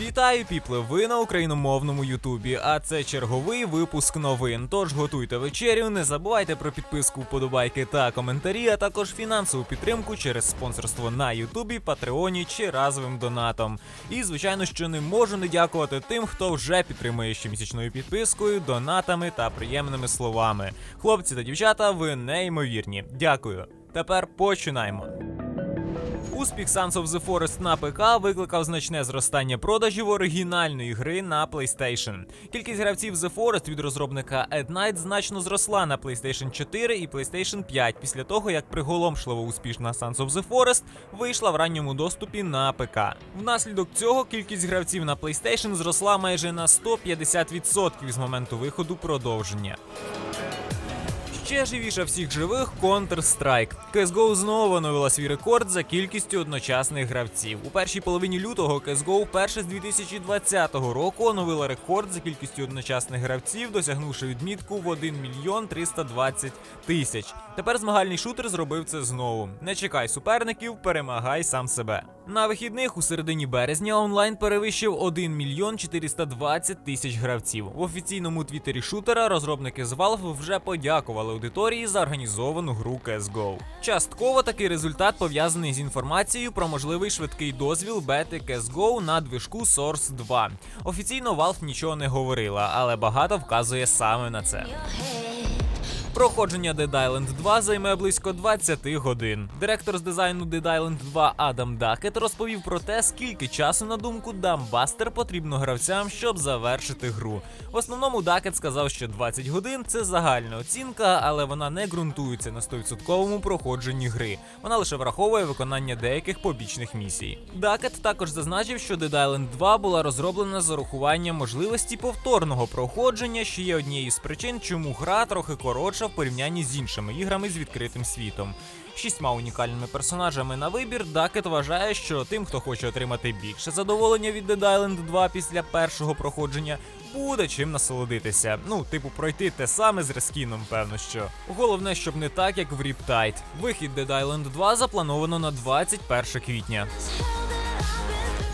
Вітаю, піпле! Ви на україномовному Ютубі. А це черговий випуск новин. Тож готуйте вечерю, не забувайте про підписку, вподобайки та коментарі, а також фінансову підтримку через спонсорство на Ютубі, Патреоні чи разовим донатом. І звичайно, що не можу не дякувати тим, хто вже підтримує щомісячною підпискою, донатами та приємними словами. Хлопці та дівчата, ви неймовірні. Дякую. Тепер починаємо. Успіх Sons of the Forest на ПК викликав значне зростання продажів оригінальної гри на PlayStation. Кількість гравців The Forest від розробника Ed Knight значно зросла на PlayStation 4 і PlayStation 5 після того, як приголомшливо успішна Sons of the Forest вийшла в ранньому доступі на ПК. Внаслідок цього кількість гравців на PlayStation зросла майже на 150% з моменту виходу продовження. Ще живіша всіх живих Counter-Strike. CSGO знову оновила свій рекорд за кількістю одночасних гравців. У першій половині лютого CSGO вперше з 2020 року оновила рекорд за кількістю одночасних гравців, досягнувши відмітку в 1 мільйон 320 тисяч. Тепер змагальний шутер зробив це знову. Не чекай суперників, перемагай сам себе. На вихідних у середині березня онлайн перевищив 1 мільйон 420 тисяч гравців. В офіційному твіттері шутера розробники з Valve вже подякували аудиторії за організовану гру CSGO. Частково такий результат пов'язаний з інформацією про можливий швидкий дозвіл бети CSGO на движку Source 2. Офіційно Valve нічого не говорила, але багато вказує саме на це. Проходження Dead Island 2 займе близько 20 годин. Директор з дизайну Dead Island 2 Адам Дакет розповів про те, скільки часу, на думку Дамбастер, потрібно гравцям, щоб завершити гру. В основному Дакет сказав, що 20 годин це загальна оцінка, але вона не ґрунтується на 100% проходженні гри. Вона лише враховує виконання деяких побічних місій. Дакет також зазначив, що Dead Island 2 була розроблена з урахуванням можливості повторного проходження, що є однією з причин, чому гра трохи коротша в порівнянні з іншими іграми з відкритим світом. Шістьма унікальними персонажами на вибір Дакет вважає, що тим, хто хоче отримати більше задоволення від Dead Island 2 після першого проходження, буде чим насолодитися. Ну, типу, пройти те саме з рескіном, певно що. Головне, щоб не так, як в Riptide. Вихід Dead Island 2 заплановано на 21 квітня.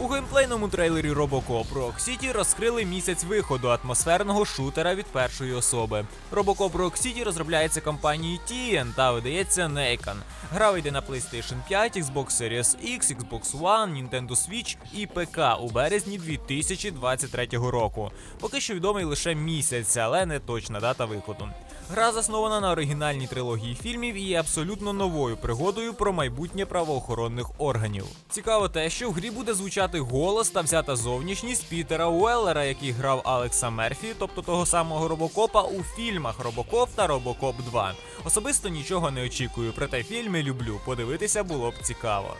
У геймплейному трейлері Robocop Rock City розкрили місяць виходу атмосферного шутера від першої особи. Robocop Rock City розробляється компанією TN та видається Nacon. Гра вийде на PlayStation 5, Xbox Series X, Xbox One, Nintendo Switch і ПК у березні 2023 року. Поки що відомий лише місяць, але не точна дата виходу. Гра заснована на оригінальній трилогії фільмів і є абсолютно новою пригодою про майбутнє правоохоронних органів. Цікаво те, що в грі буде звучати голос та взята зовнішність Пітера Уеллера, який грав Алекса Мерфі, тобто того самого Робокопа у фільмах Робокоп та Робокоп 2. Особисто нічого не очікую, проте фільми люблю. Подивитися було б цікаво.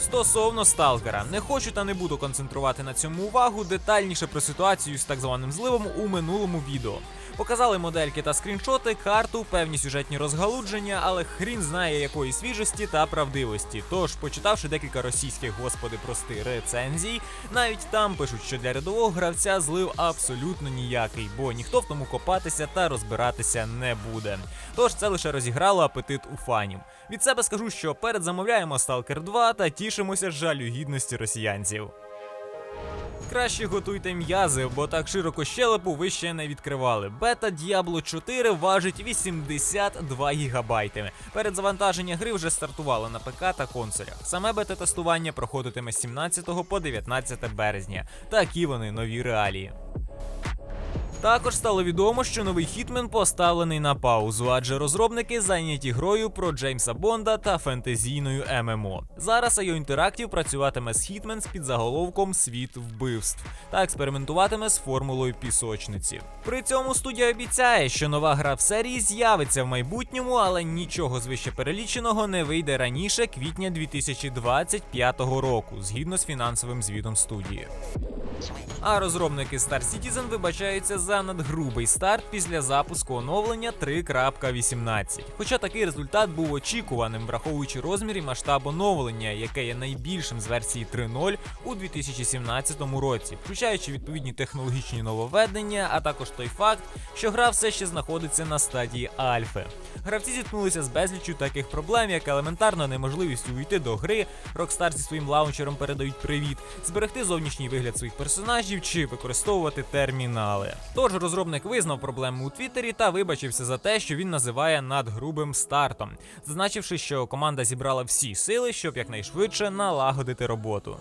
Стосовно сталкера, не хочу та не буду концентрувати на цьому увагу детальніше про ситуацію з так званим зливом у минулому відео. Показали модельки та скріншоти, карту, певні сюжетні розгалудження, але хрін знає якої свіжості та правдивості. Тож, почитавши декілька російських господи прости рецензій, навіть там пишуть, що для рядового гравця злив абсолютно ніякий, бо ніхто в тому копатися та розбиратися не буде. Тож це лише розіграло апетит у фанів. Від себе скажу, що перед замовляємо Stalker 2 та тішимося жалю гідності росіянців. Краще готуйте м'язи, бо так широко щелепу ви ще не відкривали. Бета Diablo 4 важить 82 гігабайти. Перед завантаження гри вже стартувало на ПК та консолях. Саме бета-тестування проходитиме з 17 по 19 березня. Такі вони нові реалії. Також стало відомо, що новий Хітмен поставлений на паузу, адже розробники зайняті грою про Джеймса Бонда та фентезійною ММО. Зараз IO Interactive працюватиме з Хітмен з підзаголовком Світ вбивств та експериментуватиме з формулою пісочниці. При цьому студія обіцяє, що нова гра в серії з'явиться в майбутньому, але нічого з вище переліченого не вийде раніше квітня 2025 року, згідно з фінансовим звітом студії. А розробники Star Citizen вибачаються за надгрубий старт після запуску оновлення 3.18. Хоча такий результат був очікуваним, враховуючи розмір і масштаб оновлення, яке є найбільшим з версії 3.0 у 2017 році, включаючи відповідні технологічні нововведення, а також той факт, що гра все ще знаходиться на стадії альфи. Гравці зіткнулися з безліччю таких проблем, як елементарно неможливість увійти до гри, Rockstar зі своїм лаунчером передають привіт, зберегти зовнішній вигляд своїх персонажів чи використовувати термінали. Тож розробник визнав проблему у Твіттері та вибачився за те, що він називає надгрубим стартом, зазначивши, що команда зібрала всі сили, щоб якнайшвидше налагодити роботу.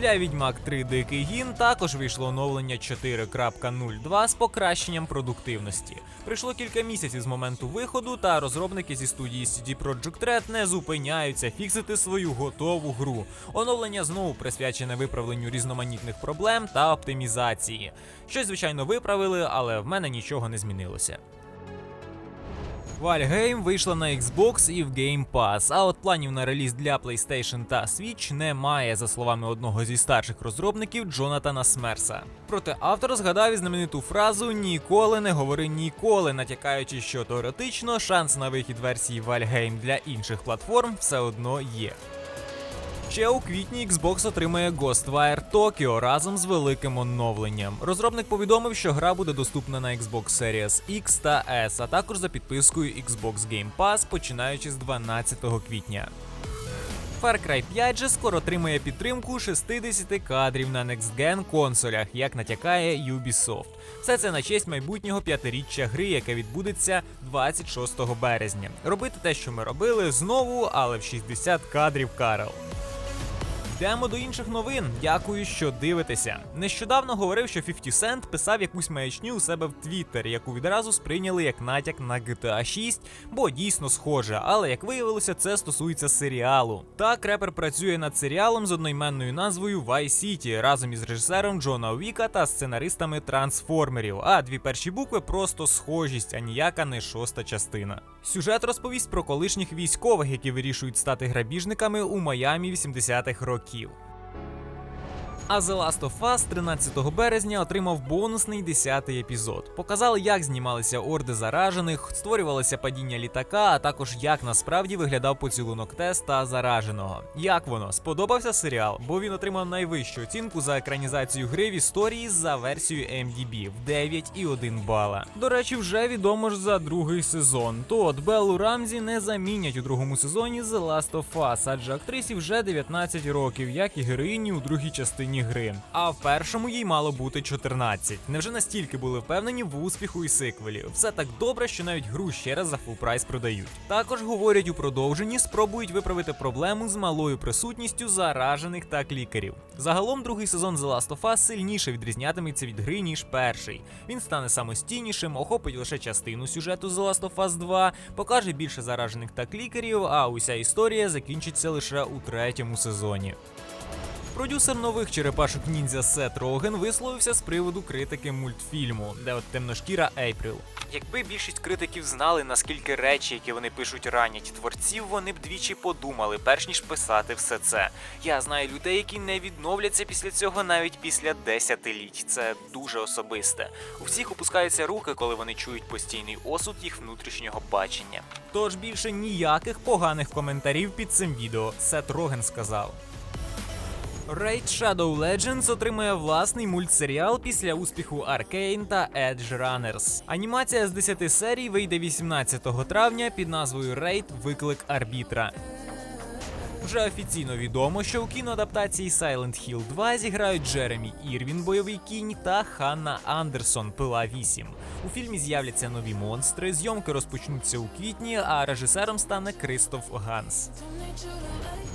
Для Відьмак 3 Дикий Гін також вийшло оновлення 4.02 з покращенням продуктивності. Пройшло кілька місяців з моменту виходу, та розробники зі студії CD Projekt Red не зупиняються фіксити свою готову гру. Оновлення знову присвячене виправленню різноманітних проблем та оптимізації. Щось, звичайно, виправили, але в мене нічого не змінилося. Valheim вийшла на Xbox і в Game Pass, а от планів на реліз для PlayStation та Switch немає, за словами одного зі старших розробників Джонатана Смерса. Проте автор згадав і знамениту фразу Ніколи не говори ніколи, натякаючи, що теоретично шанс на вихід версії Valheim для інших платформ все одно є. Ще у квітні Xbox отримає Ghostwire Tokyo разом з великим оновленням. Розробник повідомив, що гра буде доступна на Xbox Series X та S, а також за підпискою Xbox Game Pass, починаючи з 12 квітня. Far Cry 5 же скоро отримає підтримку 60 кадрів на Next Gen консолях, як натякає Ubisoft. Все це на честь майбутнього п'ятиріччя гри, яке відбудеться 26 березня. Робити те, що ми робили, знову, але в 60 кадрів Карел. Йдемо до інших новин. Дякую, що дивитеся. Нещодавно говорив, що 50 Cent писав якусь маячню у себе в Твіттері, яку відразу сприйняли як натяк на GTA 6, бо дійсно схоже. Але як виявилося, це стосується серіалу. Так, репер працює над серіалом з одноіменною назвою Vice City разом із режисером Джона Уіка та сценаристами трансформерів. А дві перші букви просто схожість, а ніяка не шоста частина. Сюжет розповість про колишніх військових, які вирішують стати грабіжниками у Майамі 80-х років. А The Last of Us 13 березня отримав бонусний 10-й епізод. Показали, як знімалися орди заражених, створювалося падіння літака, а також як насправді виглядав поцілунок теста зараженого. Як воно сподобався серіал, бо він отримав найвищу оцінку за екранізацію гри в історії за версією MDB в 9,1 бала. До речі, вже відомо ж за другий сезон. То от Беллу Рамзі не замінять у другому сезоні The Last of Us, адже актрисі вже 19 років, як і героїні у другій частині гри. А в першому їй мало бути 14. Невже настільки були впевнені в успіху і сиквелі? Все так добре, що навіть гру ще раз за фул прайс продають. Також говорять у продовженні, спробують виправити проблему з малою присутністю заражених та клікерів. Загалом другий сезон The Last of Us сильніше відрізнятиметься від гри, ніж перший. Він стане самостійнішим, охопить лише частину сюжету The Last of Us 2, покаже більше заражених та клікерів, а уся історія закінчиться лише у третьому сезоні. Продюсер нових черепашок ніндзя Сет Роген висловився з приводу критики мультфільму, де от темношкіра Ейприл. Якби більшість критиків знали, наскільки речі, які вони пишуть, ранять творців, вони б двічі подумали, перш ніж писати все це. Я знаю людей, які не відновляться після цього навіть після десятиліть. Це дуже особисте. У всіх опускаються руки, коли вони чують постійний осуд їх внутрішнього бачення. Тож більше ніяких поганих коментарів під цим відео. Сет Роген сказав. Raid Shadow Legends отримує власний мультсеріал після успіху Arcane та Edge Runners. Анімація з 10 серій вийде 18 травня під назвою Raid Виклик Арбітра. Вже офіційно відомо, що у кіноадаптації Silent Hill 2 зіграють Джеремі Ірвін, бойовий кінь та Ханна Андерсон, пила 8. У фільмі з'являться нові монстри, зйомки розпочнуться у квітні, а режисером стане Кристоф Ганс.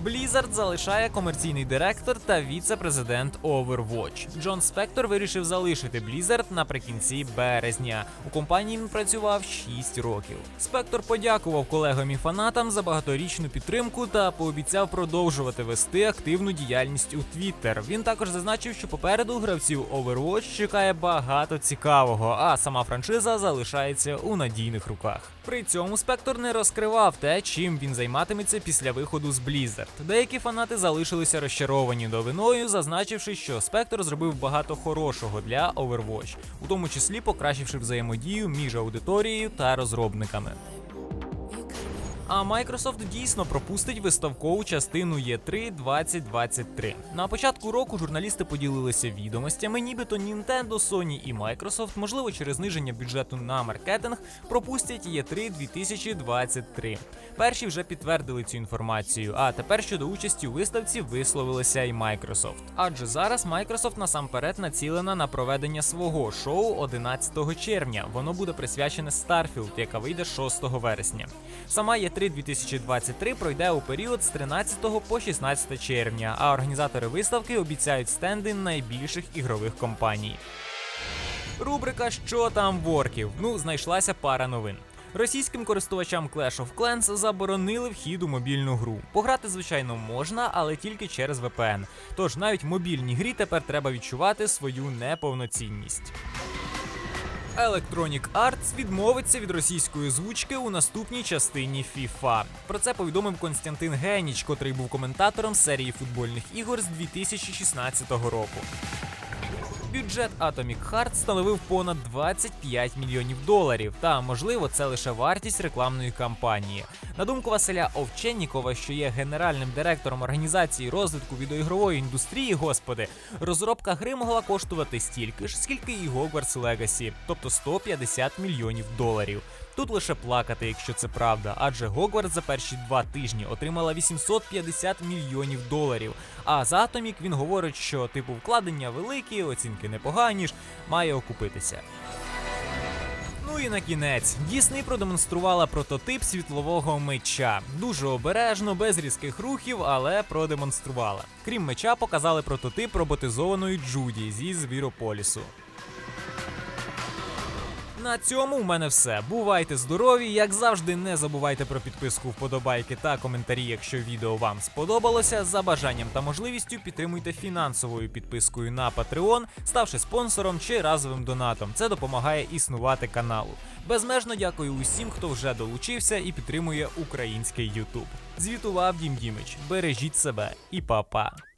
Blizzard залишає комерційний директор та віце-президент Overwatch. Джон Спектор вирішив залишити Blizzard наприкінці березня. У компанії він працював 6 років. Спектор подякував колегам і фанатам за багаторічну підтримку та пообіцяв пообіцяв продовжувати вести активну діяльність у Twitter. Він також зазначив, що попереду гравців Overwatch чекає багато цікавого, а сама франшиза залишається у надійних руках. При цьому спектр не розкривав те, чим він займатиметься після виходу з Blizzard. Деякі фанати залишилися розчаровані новиною, зазначивши, що спектр зробив багато хорошого для Overwatch, у тому числі покращивши взаємодію між аудиторією та розробниками. А Microsoft дійсно пропустить виставкову частину E3 2023. На початку року журналісти поділилися відомостями, нібито Nintendo, Sony і Microsoft, можливо, через зниження бюджету на маркетинг, пропустять E3 2023. Перші вже підтвердили цю інформацію. А тепер щодо участі у виставці висловилися і Microsoft. Адже зараз Microsoft насамперед націлена на проведення свого шоу 11 червня. Воно буде присвячене Starfield, яка вийде 6 вересня. Сама E3 2023 пройде у період з 13 по 16 червня, а організатори виставки обіцяють стенди найбільших ігрових компаній. Рубрика Що там ворків? Ну, знайшлася пара новин. Російським користувачам Clash of Clans заборонили вхід у мобільну гру. Пограти, звичайно, можна, але тільки через VPN. Тож навіть в мобільній грі тепер треба відчувати свою неповноцінність. Electronic Arts відмовиться від російської звучки у наступній частині FIFA. Про це повідомив Константин Геніч, котрий був коментатором серії футбольних ігор з 2016 року. Бюджет Atomic Heart становив понад 25 мільйонів доларів. Та можливо, це лише вартість рекламної кампанії. На думку Василя Овченнікова, що є генеральним директором організації розвитку відеоігрової індустрії, господи, розробка гри могла коштувати стільки ж, скільки і Hogwarts Legacy, тобто 150 мільйонів доларів. Тут лише плакати, якщо це правда, адже Hogwarts за перші два тижні отримала 850 мільйонів доларів. А за Atomic він говорить, що типу вкладення великі, оцінки непогані ж, має окупитися. Ну і на кінець Дісней продемонструвала прототип світлового меча. Дуже обережно, без різких рухів, але продемонструвала. Крім меча, показали прототип роботизованої Джуді зі Звірополісу. На цьому в мене все. Бувайте здорові! Як завжди, не забувайте про підписку, вподобайки та коментарі, якщо відео вам сподобалося. За бажанням та можливістю підтримуйте фінансовою підпискою на Patreon, ставши спонсором чи разовим донатом. Це допомагає існувати каналу. Безмежно дякую усім, хто вже долучився і підтримує український YouTube. Звітував Дім Дімич. Бережіть себе і па-па!